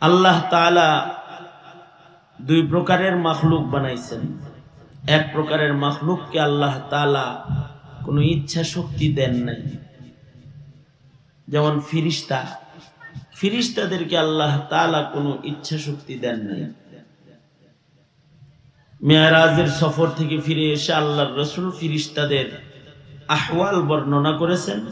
আল্লাহ তাআলা দুই প্রকারের মাখলুক বানাইছেন। এক প্রকারের মাখলুককে আল্লাহ তালা কোনো ইচ্ছা শক্তি দেন নাই। যেমন ফিরিস্তা। ফিরিস্তাদেরকে আল্লাহ তালা কোনো ইচ্ছা শক্তি দেন নাই। মেয়ারাজের সফর থেকে ফিরে এসে আল্লাহর রসুল ফিরিস্তাদের আহওয়াল বর্ণনা করেছেন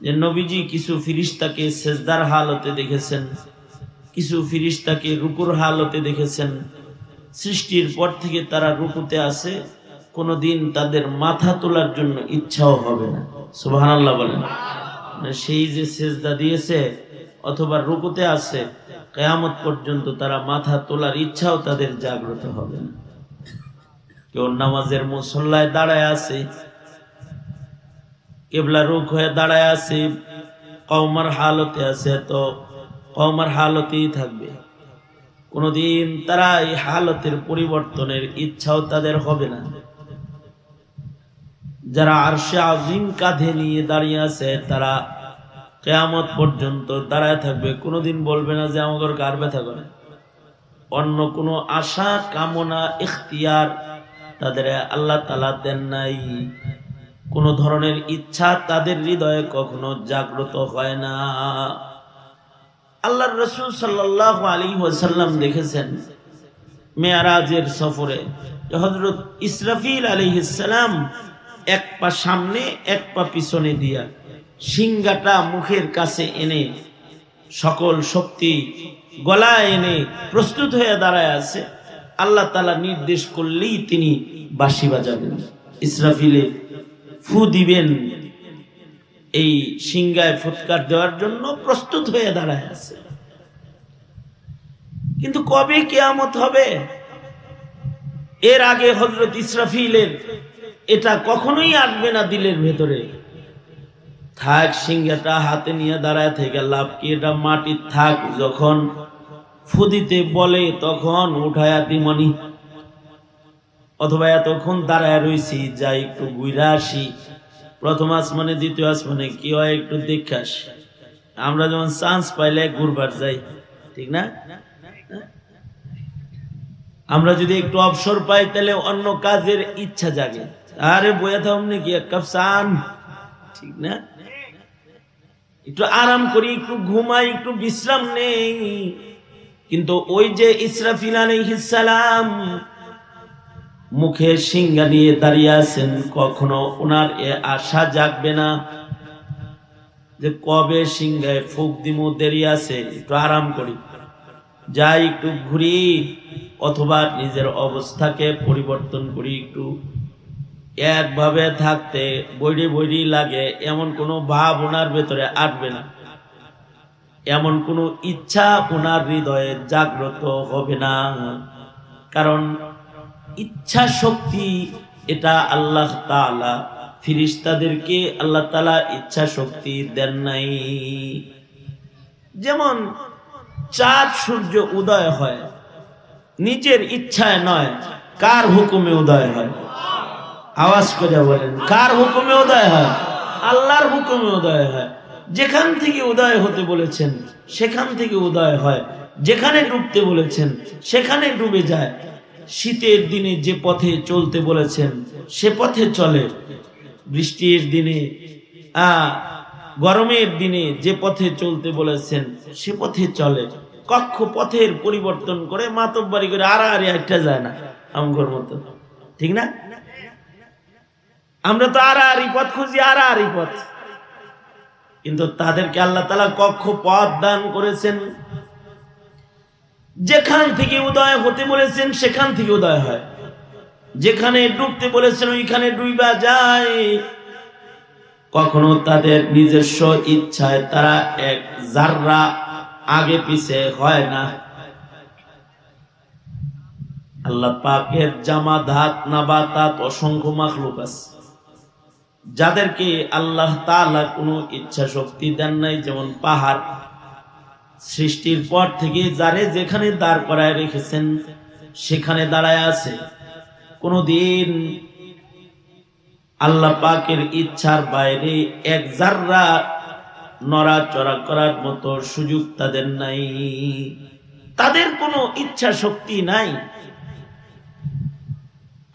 যে, নবীজি কিছু ফিরিস্তাকে সেজদার হালতে দেখেছেন। কিছু ফিরিস্তাকে রুকুর হালতে দেখেছেন। সৃষ্টির পর থেকে তারা রুকুতে আসে কোনোদিন তাদের মাথা তোলার জন্য ইচ্ছাও হবে না। সুবাহান আল্লাহ বলেন। মানে সেই যে সেজদা দিয়েছে অথবা রুকুতে আছে, কেয়ামত পর্যন্ত তারা মাথা তোলার ইচ্ছাও তাদের জাগ্রত হবে না। কেউ নামাজের মুসল্লায় দাঁড়ায় আছে, কেবলা রুখ হয়ে দাঁড়ায় আছে কৌমার হালতে আছে, তো কৌমার হালতেই থাকবে। কোনোদিন তারা এই হালতের পরিবর্তনের ইচ্ছাও তাদের হবে না। যারা আরশে আজিম কাঁধে নিয়ে দাঁড়িয়ে আছে, তারা কেয়ামত পর্যন্ত দাঁড়ায় থাকবে। কোনোদিন বলবে না যে আমাদের কার ব্যথা করে। অন্য কোনো আশা, কামনা, ইখতিয়ার তাদের আল্লাহ তালা দেন নাই। কোনো ধরনের ইচ্ছা তাদের হৃদয়ে কখনো জাগ্রত হয় না। আল্লাহ রসুল সাল্লাহ আলী ওয়াসাল্লাম দেখেছেন মেয়ারাজের সফরে হজরত ইসরাফিল আলী ইসালাম এক পা সামনে, এক পা পিছনে দিয়া সিংগাটা মুখের কাছে এনে সকল শক্তি গলায় এনে প্রস্তুত হয়ে দাঁড়ায় আছে। আল্লাহ তালা নির্দেশ করলেই তিনি বাঁশি বাজাবেন। ইসরাফিলে ফু দিবেন। এই সিংগায় ফুৎকার দেওয়ার জন্য প্রস্তুত হয়ে দাঁড়ায় আছে। কিন্তু কবে কেয়ামত হবে? এর আগে হজরত ইসরাফিলের এটা কখনোই আসবে না দিলের ভেতরে। থাক, সিংহাটা হাতে নিয়ে দাঁড়ায় থেকে লাভ কি? এটা মাটির থাক, যখন ফুদিতে বলে তখন উঠায়া দিমনি। অথবা এতক্ষণ দাঁড়ায় রয়েছি যাই একটু ঘুরে আসি। প্রথম আসমানে, দ্বিতীয় আসমানে, কি হয় একটু দেখে আসি আমরা যেমন চান্স পাইলে ঘুরবার যাই, ঠিক না? আমরা যদি একটু অবসর পাই, তাহলে অন্য কাজের ইচ্ছা জাগে। আরে বইয়া থাম নাকি, এক কাপ চান ঠিক না? একটু আরাম করি, একটু ঘুমাই, একটু বিশ্রাম নেই। কিন্তু ওই যে ইসরাফিল আলাইহিসসালাম মুখে সিংহা নিয়ে দাঁড়িয়ে আছেন। কখনো ওনার এ আশা জাগবে না যে কবে সিংহায় ফুক দিমু, দেরি আছে, একটু আরাম করি। যাই একটু ঘুরি, অথবা নিজের অবস্থাকে পরিবর্তন করি একটু। একভাবে থাকতে বৈরি বৈরি লাগে, এমন কোনো ভাব ওনার ভেতরে আসবে না। এমন কোনো ইচ্ছা ওনার হৃদয়ে জাগ্রত হবে না। কারণ ইচ্ছা শক্তি এটা আল্লাহ তালা ফিরিস্তাদেরকে আল্লাহ তালা ইচ্ছা শক্তি দেন নাই। যেমন চাঁদ সূর্য উদয় হয়, নিজের ইচ্ছায় নয়, কার হুকুমে উদয় হয়? আওয়াজ করে বলেন, কার হুকুমে উদয় হয়? আল্লাহর হুকুমে উদয় হয়। যেখান থেকে উদয় হতে বলেছেন, সেখান থেকে উদয় হয়। যেখানে ডুবতে বলেছেন, সেখানে ডুবে যায়। শীতের দিনে যে পথে চলতে বলেছেন, সে পথে চলে। বৃষ্টির দিনে গরমের দিনে যে পথে চলতে বলেছেন, সে পথে চলে। কক্ষ পথের পরিবর্তন করে মাতব্বারি করে আর আর একটা যায় না, আমগর মতো। ঠিক না? আমরা তো আর আর পথ খুঁজি আর আর পথ। কিন্তু তাদেরকে আল্লাহ তালা কক্ষ পথ দান করেছেন। যেখান থেকে উদয় হতে বলেছেন, সেখান থেকে উদয় হয়। যেখানে ডুবতে বলেছেন, ওইখানে ডুইবা যায়। কখনো তাদের নিজস্ব ইচ্ছায় তারা এক জাররা আগে পিছে হয় না। আল্লাহ পাকের জামা ধাত নাবাতাত অসংখ্য মাখলুক আছে। যাদেরকে আল্লাহ তাআলা কোনো ইচ্ছা শক্তি দেন নাই, যেমন পাহাড় সৃষ্টির পর থেকে যারে যেখানে দাঁড় করায় রেখেছেন, সেখানে দাঁড়ায় আছে। কোনদিন আল্লাহ পাকের ইচ্ছার বাইরে এক জাররা নড়াচড়া করার মতো সুযোগ তাদের নাই। তাদের কোনো ইচ্ছা শক্তি নাই।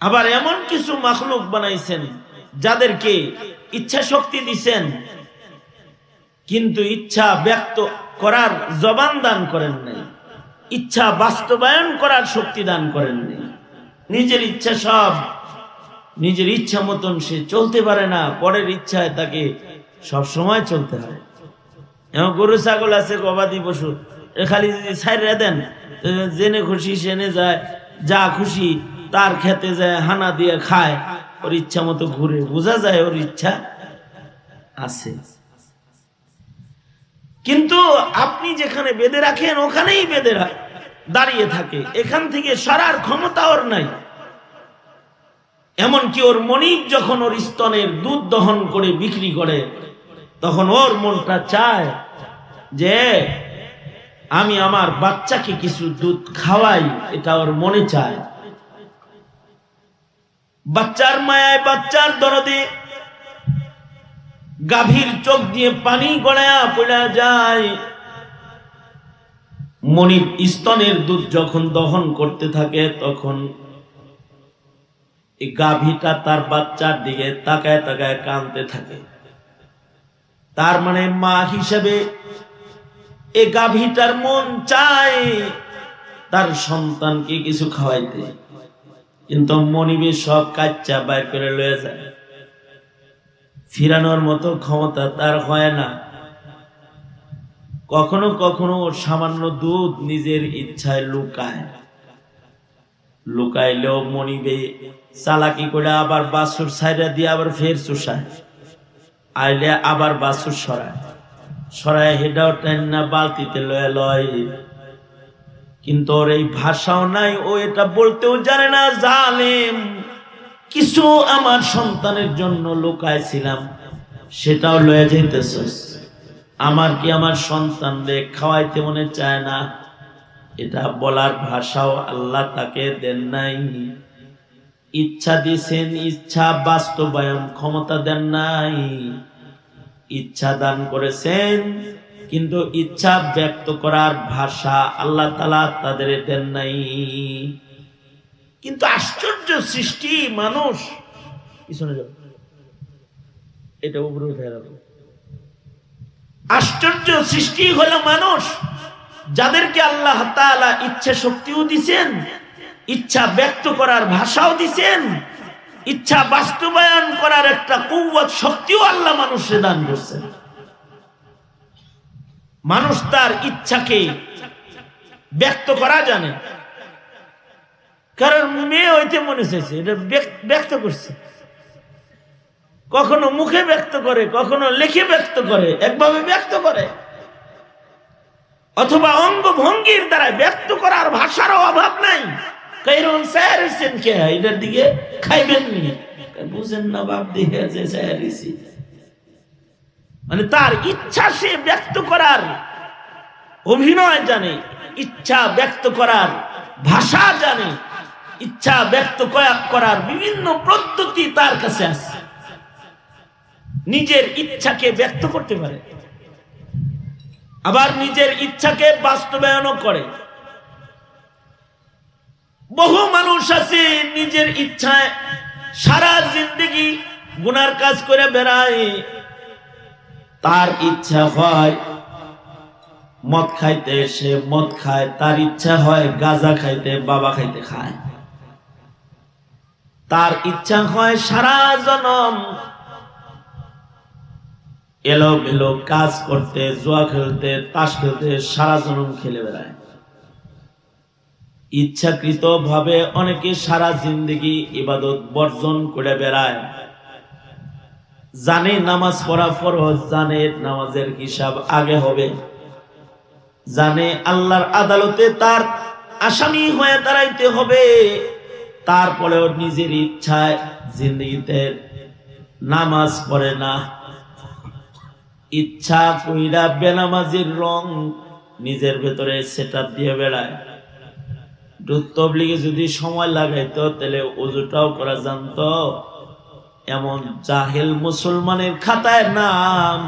আবার এমন কিছু মাখলুক বানাইছেন, যাদেরকে ইচ্ছা শক্তি দিছেন, কিন্তু ইচ্ছা ব্যক্ত করার জবান দান করেন নাই। ইচ্ছা বাস্তবায়ন করার শক্তি দান করেন নাই। নিজের ইচ্ছা সব, নিজের ইচ্ছা মতন সে চলতে পারে না, পরের ইচ্ছায় তাকে সব সময় চলতে হয়। এমন গরু, ছাগল আছে, গবাদি পশু খালি যদি দেন জেনে খুশি, সেনে যায়, যা খুশি তার খেতে যায়, হানা দিয়ে খায়, ওর ইচ্ছা মতো ঘুরে। বোঝা যায় ওর ইচ্ছা আছে। কিন্তু আপনি যেখানে বেঁধে রাখেন, ওখানেই বেঁধে রা- দাঁড়িয়ে থাকে। এখান থেকে সরার ক্ষমতা ওর নাই। এমনকি ওর মনিব যখন ওর স্তনের দুধ দহন করে বিক্রি করে, তখন ওর মনটা চায় যে, আমি আমার বাচ্চাকে কিছু দুধ খাওয়াই, এটা ওর মনে চায়। বাচ্চার মায়ায় বাচ্চার দরদে গাভীর চোখ দিয়ে পানি গড়ায়া পড়া যায়। মনির স্তনের দুধ যখন দহন করতে থাকে, তখন গাভীটা তার বাচ্চার দিকে তাকায় তাকায় কানতে থাকে। তার মানে মা হিসেবে এ গাভীটার মন চায় তার সন্তানকে কিছু খাওয়াইতে। কিন্তু মনিবে সব কাচ্চা বাইর করে লয়ে যায়। ফিরানোর মতো ক্ষমতা তার হয় না। কখনো কখনো সামান্য দুধ নিজের ইচ্ছায় লুকায়। লুকাইলেও মনিবে চালাকি করে আবার বাসুর সাইডা দিয়ে আবার ফের চুষায়। আইলে আবার বাসুর সরায়। সরায় হেডাও টাইন না, বালতিতে লয়ে লয়। কিন্তু ওর এই ভাষাও নাই, ও এটা বলতেও জানে না, জালেম। কিছু আমার সন্তানের জন্য লুকাইছিলাম, সেটাও লয়ে যেতেছস আমার কি আমার সন্তানরে খাওয়াইতে মনে চায় না? এটা বলার ভাষাও আল্লাহ তাকে দেন নাই। ইচ্ছা দিছেন, ইচ্ছা বাস্তবায়ন ক্ষমতা দেন নাই। ইচ্ছা দান করেছেন, কিন্তু ইচ্ছা ব্যক্ত করার ভাষা আল্লাহ তালা তাদের দেন নাই। কিন্তু আশ্চর্য সৃষ্টি মানুষ। পিছনে যাও। এটা উপরে উঠে রাখো। আশ্চর্য সৃষ্টি হলো মানুষ যাদেরকে আল্লাহ তাআলা ইচ্ছা শক্তিও দিছেন, ইচ্ছা ব্যক্ত করার ভাষাও দিছেন, ইচ্ছা বাস্তবায়ন করার একটা কৌবত শক্তিও আল্লাহ মানুষে দান করছেন। মানুষ তার ইচ্ছাকে ব্যক্ত করা জানে। কারণ মেয়ে হইতে মনে চাইছে, এটা ব্যক্ত করছে। কখনো মুখে ব্যক্ত করে, কখনো লিখে ব্যক্ত করে, একভাবে ব্যক্ত করে। অথবা অঙ্গ ভঙ্গির দ্বারা ব্যক্ত করার ভাষারও অভাব নাই। এটার দিকে খাইবেন বুঝেন না মানে তার ইচ্ছা সে ব্যক্ত করার, অভিনয় জানে, ইচ্ছা ব্যক্ত করার, ভাষা জানে ইচ্ছা ব্যক্ত করার বিভিন্ন পদ্ধতি তার কাছে আছে। নিজের ইচ্ছাকে ব্যক্ত করতে পারে। আবার নিজের ইচ্ছাকে বাস্তবায়নও করে। বহু মানুষ আছে নিজের ইচ্ছায় সারা জিন্দগি গুনার কাজ করে বেড়ায়। তার ইচ্ছা হয় মদ খাইতে, সে মদ খায়। তার ইচ্ছা হয় গাঁজা খাইতে, বাবা খাইতে খায়। তার ইচ্ছা হয় সারা জনম। এলো মেলো কাজ করতে, জুয়া খেলতে, তাস খেলতে সারা জনম খেলে বেড়ায়। ইচ্ছাকৃত ভাবে অনেকে সারা জিন্দগি ইবাদত বর্জন করে বেড়ায়। জানে নামাজ পড়া ফরজ, জানে নামাজের হিসাব আগে হবে। জানে আল্লাহর আদালতে তার আসামি হয়ে দাঁড়াইতে হবে। তারপরেও নিজের ইচ্ছায় জিন্দগিতে নামাজ পড়ে না। ইচ্ছা কইরা বেনামাজির রং নিজের ভেতরে সেট দিয়ে বেড়ায়। তবলিগে যদি সময় লাগাইতো, তাহলে অজুটাও করা জানতো। এমন জাহেল মুসলমানের খাতায় নাম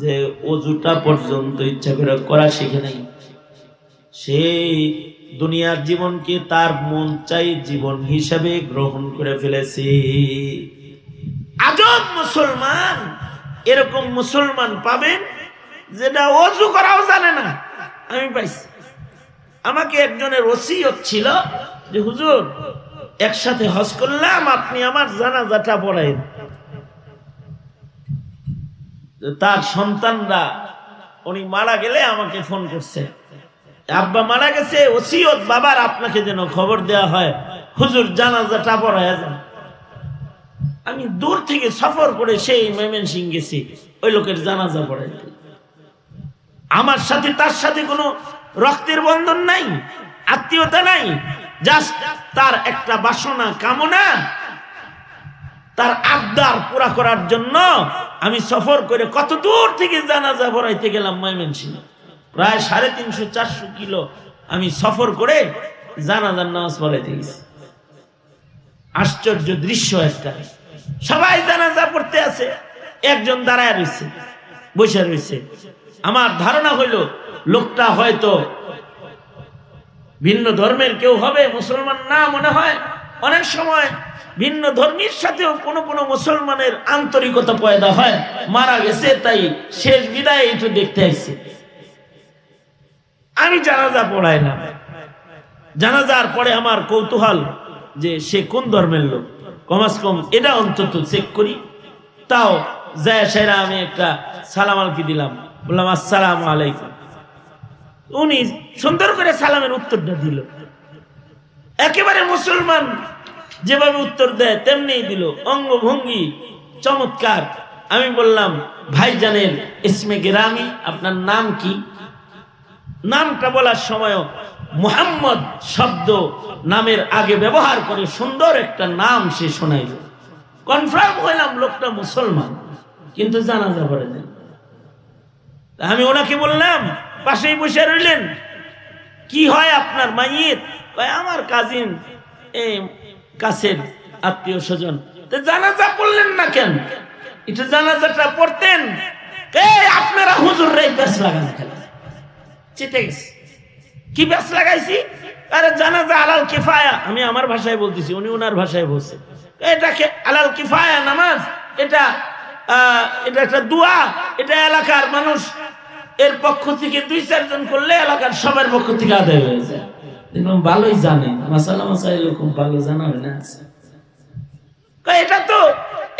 যে অজুটা পর্যন্ত ইচ্ছা করে করা শিখে নাই। সে দুনিয়ার জীবনকে তার মন চাই জীবন হিসাবে গ্রহণ করে ফেলেছে। আজব মুসলমান, এরকম মুসলমান পাবেন যেটা অজু করাও জানে না। আমি পাইছি। আমাকে একজনের ওসিয়ত ছিল যে, হুজুর, একসাথে হজ করলাম, আপনি আমার জানাজাটা পড়াইন। তার সন্তানরা, উনি মারা গেলে আমাকে ফোন করছে। আব্বা মারা গেছে, ওসিয়ত বাবার আপনাকে যেন খবর দেওয়া হয়। হুজুর জানাজাটা পড়ায় যান আমি দূর থেকে সফর করে সেই মেমেন সিং গেছি, ওই লোকের জানাজা পড়াইতে আমার সাথে তার সাথে কোনো রক্তের বন্ধন নাই, আত্মীয়তা নাই, জাস্ট তার একটা বাসনা, কামনা, তার আবদার পুরা করার জন্য আমি সফর করে কত দূর থেকে জানাজা পড়াইতে গেলাম ময়মনসিংহ। প্রায় সাড়ে তিনশো, চারশো কিলো আমি সফর করে জানাজার নামাজ পড়াইতে গেছি। আশ্চর্য দৃশ্য একটা। সবাই জানাজা পড়তে আছে। একজন দাঁড়ায় রয়েছে, বসে রয়েছে। আমার ধারণা হইল, লোকটা হয়তো ভিন্ন ধর্মের কেউ হবে, মুসলমান না মনে হয়। অনেক সময় ভিন্ন ধর্মের সাথেও কোনো কোনো মুসলমানের আন্তরিকতা পয়দা হয়। মারা গেছে, তাই শেষ বিদায় একটু দেখতে আসছে আমি জানাজা পড়াই না। জানাজার পরে আমার কৌতূহল যে সে কোন ধর্মের লোক? কমাস কম এটা অন্তত চেক করি। তাও যায় সেরা আমি একটা সালাম আলকি দিলাম। বললাম, আসসালাম আলাইকুম। উনি সুন্দর করে সালামের উত্তরটা দিল। একেবারে মুসলমান যেভাবে উত্তর দেয়, তেমনি দিল। অঙ্গভঙ্গি চমৎকার। আমি বললাম, ভাইজানের ইসমে গেরামি, আপনার নাম কি? নামটা বলার সময় মোহাম্মদ শব্দ নামের আগে ব্যবহার করে সুন্দর একটা নাম সে শোনাইল। কনফার্ম হইলাম লোকটা মুসলমান, কিন্তু জানা না আমি ওনাকে বললাম, পাশেই বসে রইলেন, কি হয় আপনার মাইয়ের? আমার কাজিন, এই কাছের আত্মীয় স্বজন। জানাজা পড়লেন না কেন? একটু জানাজাটা পড়তেন। আপনারা হুজুর রে বেশ লাগান খেলা চেতে গেছে কি ব্যাস লাগাইছি? আরে জানাজা আলাল কিফায়া। আমি আমার ভাষায় বলতেছি, উনি ওনার ভাষায় বলছে। এটাকে আলাল কিফায়া নামাজ, এটা এটা একটা দোয়া, এটা এলাকার মানুষ। এর পক্ষ থেকে দুই চারজন করলে এলাকার সবার পক্ষ থেকে আদায় হয়ে যায়। দেখলাম ভালোই জানে। মাসালা মাসা এরকম ভালো জানা হয় না এটা তো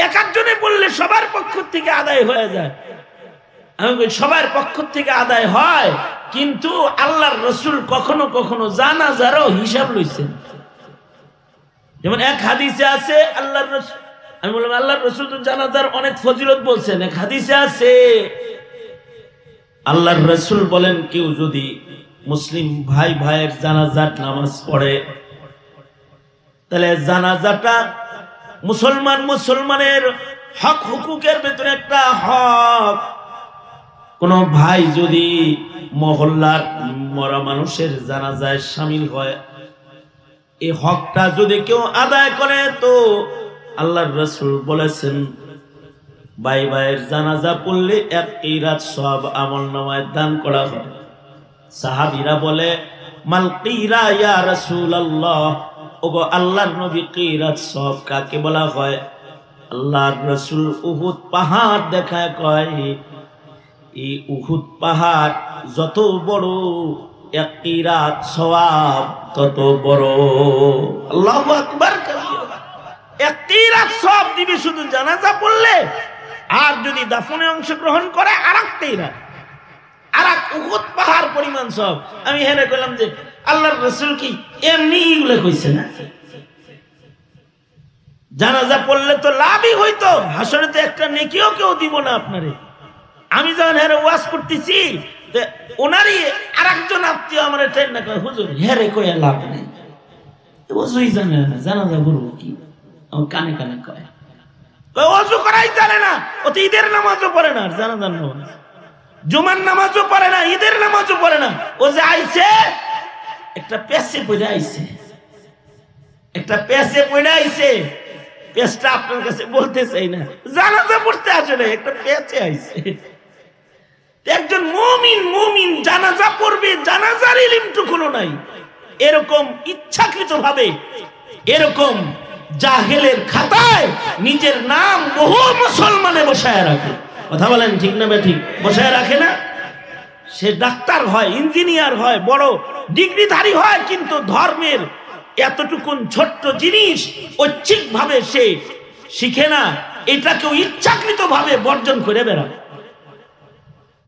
এক একজনে বললে সবার পক্ষ থেকে আদায় হয়ে যায়। আমি সবার পক্ষ থেকে আদায় হয়, কিন্তু আল্লাহর রসুল কখনো কখনো জানা যারও হিসাব লইছেন। যেমন এক হাদিসে আছে, আল্লাহর রসুল আমি বললাম, আল্লাহর রসুল তো জানাজার অনেক ফজিলত বলছেন। এক হাদিসে আছে, আল্লাহর রসুল বলেন, কেউ যদি মুসলিম ভাই ভাইয়ের জানাজার নামাজ পড়ে, তাহলে জানাজাটা মুসলমান মুসলমানের হক, হুকুকের ভেতরে একটা হক। কোন ভাই যদি মহল্লার মরা মানুষের জানাজায় সামিল হয় এই হকটা যদি কেউ আদায় করে, তো আল্লাহর রসুল বলেছেন, ভাই ভাইয়ের জানাজা পড়লে এক রাত সব আমল নামায় দান করা হয়। সাহাবিরা বলে, মাল কিরা ইয়া রাসূল আল্লাহ ওগো আল্লাহর নবী কিরাত সব কাকে বলা হয়? আল্লাহর রসুল উহুদ পাহাড় দেখায় কয় এই উহুদ পাহাড় যত বড় এক রাত সওয়াব তত বড়। আল্লাহু আকবার। এক কিরাত সওয়াব দিবে শুধু জানাজা পড়লে, আর যদি দাফনে অংশগ্রহণ করে আর এক রাত। আর এক উহুদ পাহাড় পরিমাণ সব আমি হেরে কইলাম যে, আল্লাহর রসুল কি এমনি উল্লেখ হইছে না? জানাজা পড়লে তো লাভই হইতো হাসরে তো একটা নেকিও কেউ দিব না আপনারে। আমি যখন হেরে ওয়াজ করতেছি ওনারই আর একজন আত্মীয় আমার ট্রেন না কয়, হুজুর হেরে কয়ে লাভ নেই। ওজুই জানে না, জানাজা করব কি? আমার কানে কানে কয়। অজু করাই জানে না ও তো ঈদের নামাজও পড়ে না, আর জানাজার নামাজ। জুমার নামাজও পড়ে না, ঈদের নামাজও পড়ে না। ও যে আইছে, একটা পেছে পড়ে আইছে। একটা পেছে পড়ে আইছে। পেছটা আপনার কাছে বলতে চাই না। জানাজা পড়তে আসে না একটা পেছে আইছে। একজন মমিন মমিন, জানাজা পড়বে, জানাজার ইলিমটুকুনো নাই। এরকম ইচ্ছাকৃত ভাবে এরকম জাহেলের খাতায় নিজের নাম বহু মুসলমানে বসায় রাখে। কথা বলেন ঠিক না ঠিক বসায় রাখে না? সে ডাক্তার হয়, ইঞ্জিনিয়ার হয়, বড় ডিগ্রিধারী হয়, কিন্তু ধর্মের এতটুকুন ছোট্ট জিনিস ঐচ্ছিক ভাবে সে শিখে না, এটাকেও ইচ্ছাকৃত ভাবে বর্জন করে বেড়ায়।